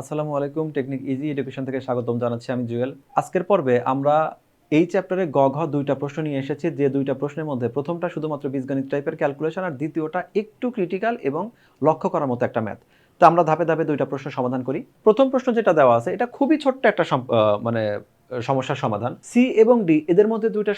আসসালামু আলাইকুম technique easy education থেকে স্বাগতম জানাচ্ছি আমি জুয়েল। আজকের পর্বে আমরা এই চ্যাপ্টারে গ, ঘ দুইটা প্রশ্ন নিয়ে এসেছি। যে দুইটা প্রশ্নের মধ্যে প্রথমটা শুধুমাত্র বীজগণিত টাইপের ক্যালকুলেশন আর দ্বিতীয়টা একটু ক্রিটিক্যাল এবং লক্ষ্য করার মতো একটা ম্যাথ তো আমরা ধাপে ধাপে দুইটা প্রশ্ন সমাধান করি। প্রথম প্রশ্ন যেটা দেওয়া আছে, এটা খুবই ছোট্ট একটা মানে সমস্যার সমাধান। সি এবং ডি এদের মধ্যে দুইটা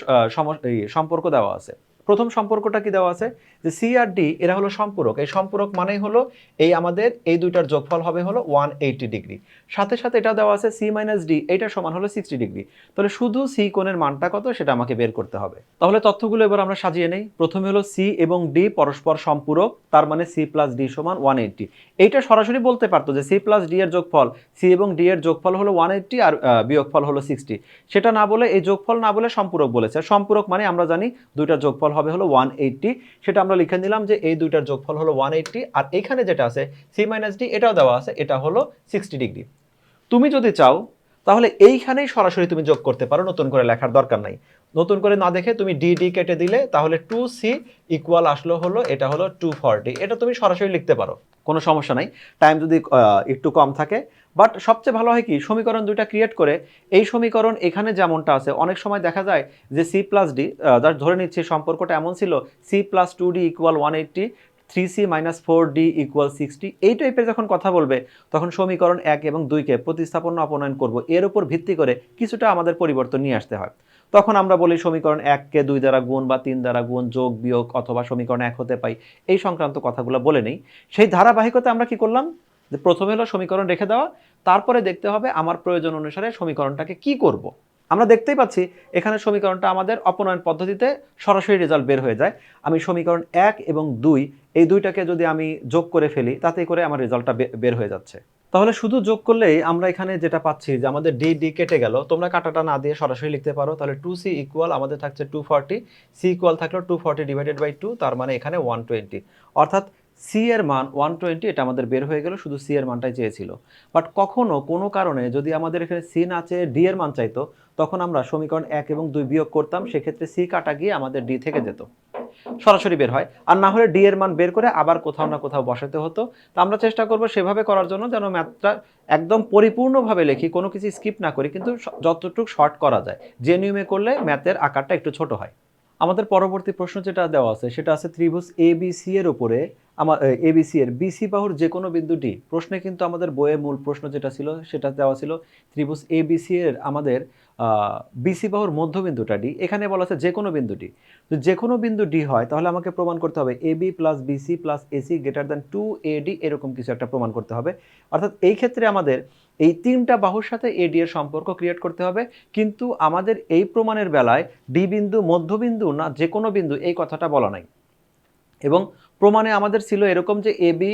সম্পর্ক দেওয়া আছে। প্রথম সম্পর্কটা কি দেওয়া আছে? যে সি আর ডি এরা হলো সম্পূরক। এই সম্পূরক মানেই হলো এই আমাদের এই দুইটার যোগফল হবে হলো ওয়ান এইটি ডিগ্রি সাথে সাথে এটা দেওয়া আছে সি মাইনাস ডি এটা সমান হলো সিক্সটি ডিগ্রি তাহলে শুধু সি কোণের মানটা কত, সেটা আমাকে বের করতে হবে। তাহলে তথ্যগুলো এবার আমরা সাজিয়ে নেই। প্রথমে হলো সি এবং ডি পরস্পর সম্পূরক, তার মানে সি প্লাস ডি সমান ওয়ান এইটটি এইটা সরাসরি বলতে পারতো যে সি প্লাস ডি এর যোগফল সি এবং ডি এর যোগফল হলো ওয়ান এইটটি আর বিয়োগফল হলো সিক্সটি সেটা না বলে, এই যোগফল না বলে সম্পূরক বলেছে। সম্পূরক মানে আমরা জানি দুইটা যোগফল হবে হলো ওয়ান এইটটি সেটা আমরা লিখে নিলাম যে এই দুইটার যোগফল হলো ওয়ান এইটটি আর এখানে যেটা আছে সি মাইনাস ডি এটাও দেওয়া আছে, এটা হলো সিক্সটি ডিগ্রি তুমি যদি চাও, তাহলে এইখানেই সরাসরি তুমি যোগ করতে পারো, নতুন করে লেখার দরকার নাই। নতুন করে না দেখে তুমি ডি ডি কেটে দিলে তাহলে টু সি ইকুয়াল আসলো হলো, এটা হলো টু ফর্টি এটা তুমি সরাসরি লিখতে পারো, কোনো সমস্যা নাই। টাইম যদি একটু কম থাকে। বাট সবচেয়ে ভালো হয় কি, সমীকরণ দুইটা ক্রিয়েট করে, এই সমীকরণ এখানে যেমনটা আছে, অনেক সময় দেখা যায় যে সি প্লাস ডি ধরে নিচ্ছি সম্পর্কটা এমন ছিল C plus two D equal one eighty three C minus four D equal sixty এই টাইপের যখন কথা বলবে, তখন সমীকরণ এক এবং দুইকে প্রতিস্থাপন অপনয়ন করব। এর উপর ভিত্তি করে কিছুটা আমাদের পরিবর্তন নিয়ে আসতে হয়। তখন আমরা বলি সমীকরণ এককে দুই দ্বারা গুণ বা তিন দ্বারা গুণ যোগ বিয়োগ অথবা সমীকরণ এক হতে পাই। এই সংক্রান্ত কথাগুলো বলে নেই। সেই ধারাবাহিকতা আমরা কি করলাম? যে প্রথমে হলো সমীকরণ রেখে দেওয়া, তারপরে দেখতে হবে আমার প্রয়োজন অনুসারে সমীকরণটাকে কি করব। আমরা দেখতেই পাচ্ছি এখানে সমীকরণটা আমাদের অপনয়ন পদ্ধতিতে সরাসরি রেজাল্ট বের হয়ে যায়। আমি সমীকরণ এক এবং দুই, এই দুইটাকে যদি আমি যোগ করে ফেলি তাতে করে আমার রেজাল্টটা বের হয়ে যাচ্ছে। তাহলে শুধু যোগ করলেই আমরা এখানে যেটা পাচ্ছি যে আমাদের ডি ডি কেটে গেল। তোমরা কাটাটা না দিয়ে সরাসরি লিখতে পারো। তাহলে টু সি ইকুয়াল আমাদের থাকছে টু ফর্টি সি ইকুয়াল থাকল two forty divided by two তার মানে এখানে ওয়ান টোয়েন্টি অর্থাৎ সি এর মান ওয়ান টোয়েন্টি এটা আমাদের বের হয়ে গেল, শুধু সি এর মানটাই চেয়েছিল। বাট কখনো কোনো কারণে যদি আমাদের এখানে সি না চেয়ে ডি এর মান চাইতো, তখন আমরা সমীকরণ এক এবং দুই বিয়োগ করতাম, সেক্ষেত্রে সি কাটা গিয়ে আমাদের ডি থেকে যেত। সরাসরি বের হয়। আর না হলে ডি এর মান বের করে আবার কোথাও না কোথাও বসাতে হতো। তো আমরা চেষ্টা করব সেভাবে করার জন্য যেন ম্যাথটা একদম পরিপূর্ণভাবে লেখি, কোনো কিছু স্কিপ না করি, কিন্তু যতটুকু শর্ট করা যায়। যে নিয়মে করলে ম্যাথের আকারটা একটু ছোট হয়। আমাদের পরবর্তী প্রশ্ন যেটা দেওয়া আছে, সেটা আছে ত্রিভুজ এ বি সি এর উপরে আমার, এ বি সি এর বিসি বাহুর যে কোনো বিন্দু ডি প্রশ্নে কিন্তু আমাদের বইয়ে মূল প্রশ্ন যেটা ছিল, সেটা দেওয়া ছিল ত্রিভুজ এ বি সি এর আমাদের বিসি বাহুর মধ্যবিন্দুটা ডি এখানে বলা আছে যে কোনো বিন্দু ডি তো যে কোনো বিন্দু ডি হয়, তাহলে আমাকে প্রমাণ করতে হবে A B plus BC plus AC greater than two A D এরকম কিছু একটা প্রমাণ করতে হবে। অর্থাৎ এই ক্ষেত্রে আমাদের এই তিনটা বাহুর সাথে এ ডি এর সম্পর্ক ক্রিয়েট করতে হবে। কিন্তু আমাদের এই প্রমাণের বেলায় ডি বিন্দু, মধ্যবিন্দু না যে কোনো বিন্দু এই কথাটা বলা নাই। এবং প্রমাণে আমাদের ছিল এরকম যে এ বি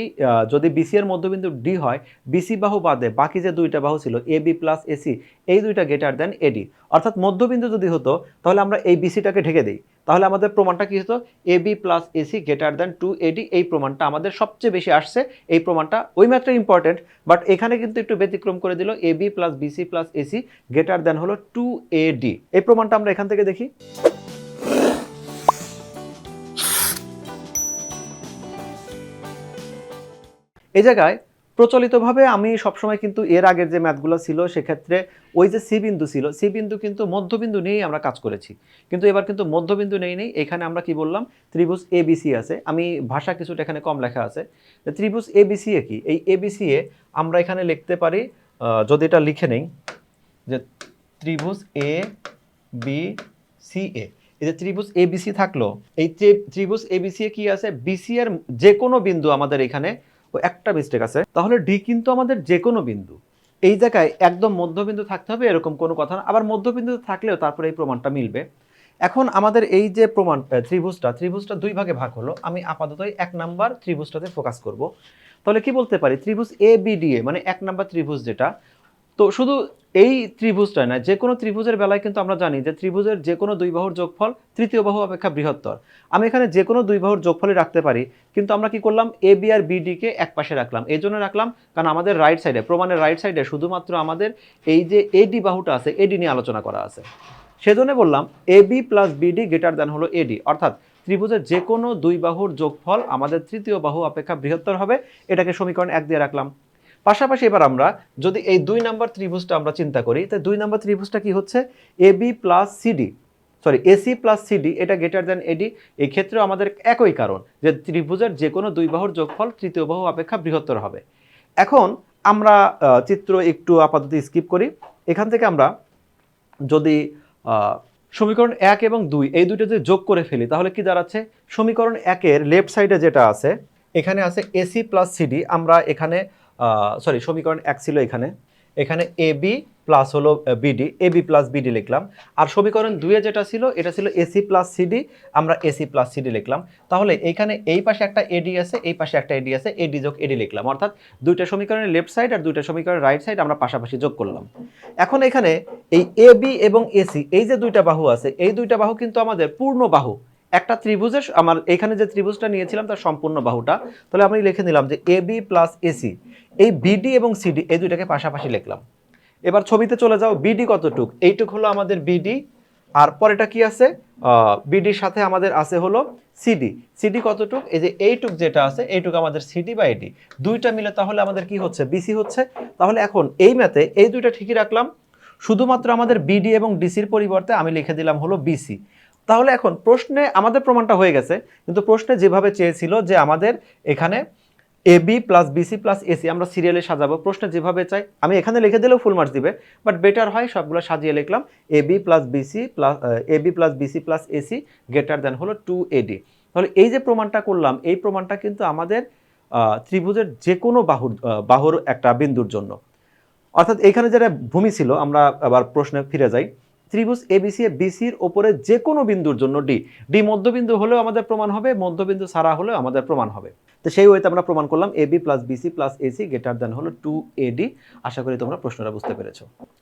যদি বিসি এর মধ্যবিন্দু ডি হয় বিসি বাহু বাদে বাকি যে দুইটা বাহু ছিল এ বি প্লাস এসি এই দুইটা গ্রেটার দেন এডি অর্থাৎ মধ্যবিন্দু যদি হতো, তাহলে আমরা এই বিসিটাকে ঢেকে দিই। তাহলে আমাদের প্রমাণটা কি হতো? A B plus AC greater than two AD এই প্রমাণটা আমাদের সবচেয়ে বেশি আসছে। এই প্রমাণটা ওই মাত্র ইম্পর্টেন্ট বাট এখানে কিন্তু একটু ব্যতিক্রম করে দিল A B plus BC plus AC greater than হলো টু এডি এই প্রমাণটা আমরা এখান থেকে দেখি। এই জায়গায় প্রচলিতভাবে আমি সবসময় কিন্তু এর আগের যে ম্যাথগুলো ছিল, সেক্ষেত্রে ওই যে সি বিন্দু ছিল, সি বিন্দু কিন্তু মধ্যবিন্দু নিয়েই আমরা কাজ করেছি। কিন্তু এবার কিন্তু মধ্যবিন্দু নেই নেই। এখানে আমরা কি বললাম? ত্রিভুজ এ বিসি আছে। আমি ভাষা কিছুটা এখানে কম লেখা আছে। ত্রিভুজ এ বিসি এ কি? এই এ বিসি এ আমরা এখানে লিখতে পারি যদি এটা লিখে নেই, যে ত্রিভুজ এ বি সি এ। এই যে ত্রিভুজ এ বিসি থাকল, এই ত্রি- ত্রিভুজ এ বিসি এ কি আছে? বিসি এর যে কোনো বিন্দু আমাদের এখানে একটা মিস্টেক আছে, তাহলে ডি কিন্তু আমাদের যে কোনো বিন্দু। এই জায়গায় একদম মধ্যবিন্দু থাকতে হবে, এরকম কোনো কথা না। আবার মধ্যবিন্দু থাকলেও তারপরে এই প্রমাণটা মিলবে। এখন আমাদের এই যে প্রমাণ ত্রিভুজটা ত্রিভুজটা দুই ভাগে ভাগ হলো। আমি আপাতত এক নাম্বার ত্রিভুজটাতে ফোকাস করব। তাহলে কি বলতে পারি? ত্রিভুজ এ বি ডি এ মানে এক নাম্বার ত্রিভুজ যেটা। তো শুধু এই ত্রিভুজটা না যে কোনো ত্রিভুজের বেলায় কিন্তু আমরা জানি যে ত্রিভুজের যে কোনো দুই বাহুর যোগফল তৃতীয় বাহু অপেক্ষা বৃহত্তর। আমি এখানে যে কোনো দুই বাহুর যোগফলই রাখতে পারি, কিন্তু আমরা কি করলাম? এ বি আর বিডি কে এক পাশে রাখলাম। এই জন্য রাখলাম, কারণ আমাদের রাইট সাইডে প্রমাণের রাইট সাইডে শুধুমাত্র আমাদের এই যে এডি বাহুটা আছে এডি নিয়ে আলোচনা করা আছে। সেজন্য বললাম A B plus BD greater than হলো এডি অর্থাৎ ত্রিভুজের যে কোনো দুই বাহুর যোগফল আমাদের তৃতীয় বাহু অপেক্ষা বৃহত্তর হবে, এটাকে সমীকরণ এক দিয়ে রাখলাম। পাশাপাশি এবার আমরা যদি এই দুই নাম্বার ত্রিভুজটা আমরা চিন্তা করি, তো দুই নাম্বার ত্রিভুজটা কি হচ্ছে? A B plus CD sorry AC plus CD এটা গ্রেটার দ্যান এডি এই ক্ষেত্রেও আমাদের একই কারণ যে ত্রিভুজের যে কোনো দুই বাহুর যোগফল তৃতীয় বাহু অপেক্ষা বৃহত্তর হবে। এখন আমরা চিত্র একটু আপাতত স্কিপ করি। এখান থেকে আমরা যদি সমীকরণ এক এবং দুই, এই দুটো যদি যোগ করে ফেলি, তাহলে কি দাঁড়াচ্ছে? সমীকরণ একের লেফট সাইডে যেটা আছে, এখানে আছে এসি প্লাস সিডি আমরা এখানে সরি সমীকরণ এক ছিল এখানে। এখানে এ বি প্লাস হলো BD A B plus BD লিখলাম। আর সমীকরণ দুইয়ে যেটা ছিল, এটা ছিল এসি প্লাস সিডি আমরা এসি প্লাস সিডি লিখলাম। তাহলে এইখানে এই পাশে একটা এডি আছে, এই পাশে একটা এডি আছে এডি যোগ এডি লিখলাম। অর্থাৎ দুইটা সমীকরণের লেফট সাইড আর দুইটা সমীকরণের রাইট সাইড আমরা পাশাপাশি যোগ করলাম। এখন এখানে এই এ বি এবং এসি এই যে দুইটা বাহু আছে, এই দুইটা বাহু কিন্তু আমাদের পূর্ণ বাহু। একটা ত্রিভুজের আমার এখানে যে ত্রিভুজটা নিয়েছিলাম, তার সম্পূর্ণ বাহুটা। তাহলে আমি লিখে নিলাম যে এ বি প্লাস এসি এই বিডি এবং সিডি এই দুইটাকে পাশাপাশি লিখলাম। এবার ছবিতে চলে যাও বিডি কতটুক? এইটুক হলো আমাদের বিডি আর পরেটা কি আছে? বিডির সাথে আমাদের আছে হলো সিডি সিডি কতটুক? এই যে এইটুক যেটা আছে, এইটুক আমাদের সিডি বা এডি দুইটা মিলে তাহলে আমাদের কি হচ্ছে? বিসি হচ্ছে। তাহলে এখন এই ম্যাথে এই দুইটা ঠিকই রাখলাম। শুধুমাত্র আমাদের বিডি এবং ডিসির পরিবর্তে আমি লিখে দিলাম হলো বিসি তাহলে এখন প্রশ্নে আমাদের প্রমাণটা হয়ে গেছে, কিন্তু প্রশ্নে যেভাবে চেয়েছিল যে আমাদের এখানে A B plus BC plus AC আমরা সিরিয়ালে সাজাবো। প্রশ্নে যেভাবে চাই, আমি এখানে লিখে দিলেও ফুল মার্কস দিবে বাট বেটার হয় সবগুলো সাজিয়ে লিখলাম। A B plus BC plus A B plus BC plus AC greater than হলো টু এডি তাহলে এই যে প্রমাণটা করলাম, এই প্রমাণটা কিন্তু আমাদের ত্রিভুজের যে কোনো বাহুর বাহুর একটা বিন্দুর জন্য। অর্থাৎ এখানে যেটা ভূমি ছিল, আমরা আবার প্রশ্নে ফিরে যাই। ত্রিভুজ এবিসি বিসির ওপরে যে কোনো বিন্দুর জন্য ডি ডি মধ্যবিন্দু হলেও আমাদের প্রমাণ হবে, মধ্যবিন্দু ছাড়া হলেও আমাদের প্রমাণ হবে। তো সেই ওয়েতে আমরা প্রমাণ করলাম A B plus BC plus AC greater than হলো টু এডি আশা করি তোমরা প্রশ্নটা বুঝতে পেরেছ।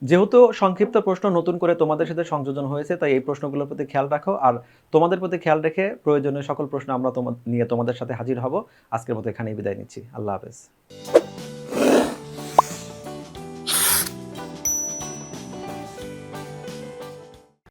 যেহেতু সংক্ষিপ্ত প্রশ্ন নতুন করে তোমাদের সাথে সংযোজন হয়েছে, তাই এই প্রশ্নগুলোর প্রতি খেয়াল রাখো। আর তোমাদের প্রতি খেয়াল রেখে প্রয়োজনীয় সকল প্রশ্ন আমরা তোমার নিয়ে তোমাদের সাথে হাজির হব। আজকের মতো এখানেই বিদায় নিচ্ছি। আল্লাহ হাফেজ।